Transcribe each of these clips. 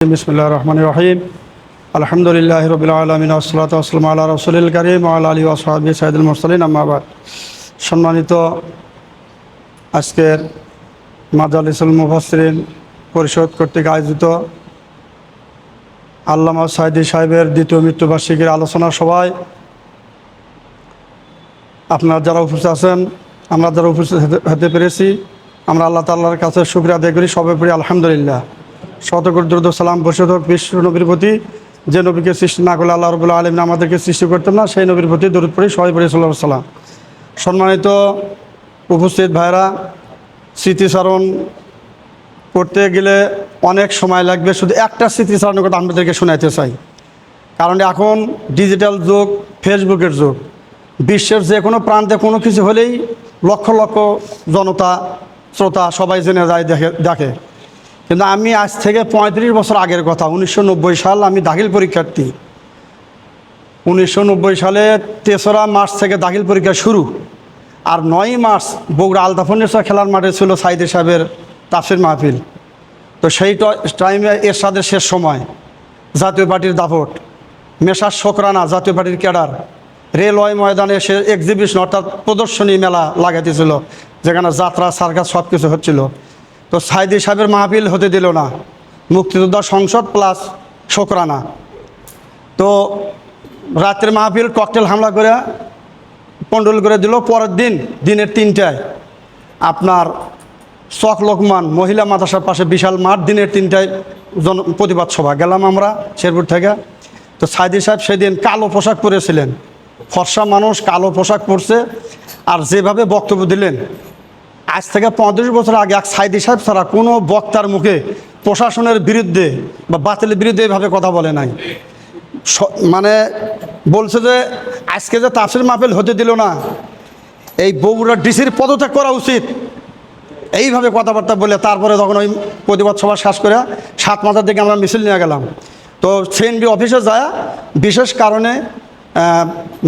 বিসমুল্লাহ রহমান রহিম আলহামদুলিল্লাহ রবিল আলমিন আসসালাত আসলাম আল্লাহ রসুলিল করিম আল্লাহ আলী ওসহাবি সাইদুল মুরসালিন আম্মাবাদ সম্মানিত আজকের মাজালিসুল মুফাসরিন পরিষদ কর্তৃক আয়োজিত আল্লামা সাইদি সাহেবের দ্বিতীয় মৃত্যুবার্ষিকীর আলোচনা সভায় আপনারা যারা উপস্থিত আছেন, আমরা যারা উপস্থিত হতে- পেরেছি, আমরা আল্লাহ তাল্লাহর কাছে শুক্রিয়া আদায় করি সবাই পড়ি আলহামদুলিল্লাহ। শতকর দ্রুত সালাম বসত বিশ্ব নবীর প্রতি যে নবীকে সৃষ্টি না করলে আল্লাহ রবুল্লা আলম আমাদেরকে সৃষ্টি করতেন না, সেই নবীর প্রতি দরুদ পড়ি, সবাই পড়ি সাল্লাহ সাল্লাম সম্মানিত উপস্থিত ভাইরা, স্মৃতিচারণ করতে গেলে অনেক সময় লাগবে, শুধু একটা স্মৃতিচারণের কথা আপনাদেরকে শোনাইতে চাই। কারণ এখন ডিজিটাল যুগ, ফেসবুকের যুগ, বিশ্বের যে কোনো প্রান্তে কোনো কিছু হলেই লক্ষ লক্ষ জনতা, শ্রোতা সবাই জেনে যায়, দেখে দেখে। কিন্তু আমি আজ থেকে পঁয়ত্রিশ বছর আগের কথা, উনিশশো নব্বই সাল আমি দাখিল পরীক্ষার্থী। উনিশশো নব্বই সালে তেসরা মার্চ থেকে দাখিল পরীক্ষা শুরু। আর নয়ই মার্চ বগুড়া আলতাফনেসা খেলার মাঠে ছিল সাইদে সাহেবের তাফসির মাহফিল। তো সেই টাইমে এরশাদের শেষ সময়, জাতীয় পার্টির দাপট মেশার শোকরানা, জাতীয় পার্টির ক্যাডার, রেলওয়ে ময়দানে সে এক্সিবিশন অর্থাৎ প্রদর্শনী মেলা লাগাইতেছিল, যেখানে যাত্রা, সার্কাস সব কিছু হচ্ছিল। তো সাইদি সাহেবের মাহফিল হতে দিল না। মুক্তিযোদ্ধা সংসদ প্লাস শোকরানা। তো রাত্রে মাহফিল ককটেল হামলা করে পন্ডল করে দিল, পরের দিন দিনের তিনটায়। আপনার চক লোকমান মহিলা মাদ্রাসার পাশে বিশাল মাঠ, দিনের তিনটায় জন প্রতিবাদ সভা। গেলাম আমরা শেরপুর থেকে। তো সাইদি সাহেব সেদিন কালো পোশাক পরেছিলেন। ফর্সা মানুষ কালো পোশাক পরছে আর যেভাবে বক্তব্য দিলেন আজ থেকে পঁয়ত্রিশ বছর আগে এক সাইদি সাহেব ছাড়া কোনো বক্তার মুখে প্রশাসনের বিরুদ্ধে বা বাতিলের বিরুদ্ধে এভাবে কথা বলে নাই। মানে বলছে যে আজকে যে তাফসির মাহফিল হতে দিল না, এই বগুড়া ডিসির পদত্যাগ করা উচিত। এইভাবে কথাবার্তা বলে তারপরে তখন ওই প্রতিবাদ সভা শেষ করে সাত মাথার দিকে আমরা মিছিল নিয়ে গেলাম। তো সিএনবি অফিসে যায়, বিশেষ কারণে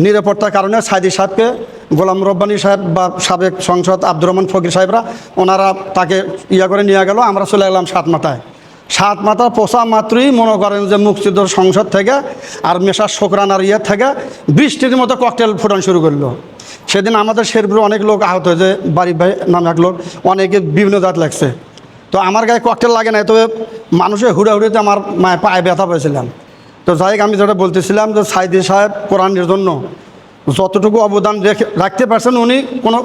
নিরাপত্তার কারণে সাইদি সাহেবকে গোলাম রব্বানী সাহেব বা সাবেক সংসদ আব্দুর রহমান ফকির সাহেবরা, ওনারা তাকে ইয়া করে নিয়ে গেল, আমরা চলে গেলাম সাত মাথায় সাত মাথা পোষা মাত্রই মনে করেন যে মুক্তিযুদ্ধ সংসদ থেকে আর মেশার শোকরানার ইয়ে থেকে বৃষ্টির মতো ককটেল ফুটান শুরু করল। সেদিন আমাদের শেরপুরে অনেক লোক আহত হয়েছে বাড়ি ভাই নামে এক লোক, অনেকে বিভিন্ন জাত লাগছে। তো আমার গায়ে ককটেল লাগে না তবে মানুষের হুড়ে হুড়িতে আমার মায়ের পায়ে ব্যথা পেয়েছিলাম। তো যাই আমি যেটা বলতেছিলাম যে সাইদি সাহেব কোরআনের জন্য যতটুকু অবদান রেখে রাখতে পারছেন উনি, কোনো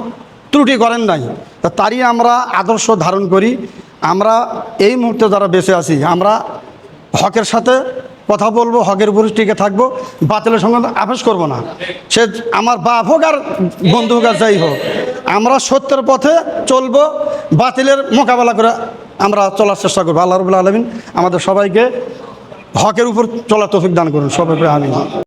ত্রুটি করেন নাই। তা তারই আমরা আদর্শ ধারণ করি। আমরা এই মুহূর্তে যারা বেঁচে আছি, আমরা হকের সাথে কথা বলব, হকের উপর টিকে থাকব, বাতিলের সঙ্গে আপোষ করব না। সে আমার বাপ হোক আর বন্ধু হোক আর যাই হোক, আমরা সত্যের পথে চলবো, বাতিলের মোকাবেলা করে আমরা চলার চেষ্টা করব। আল্লাহ রবুল্লা আলমিন আমাদের সবাইকে হকের উপর চলার তৌফিক দান করুন। সবাই আমি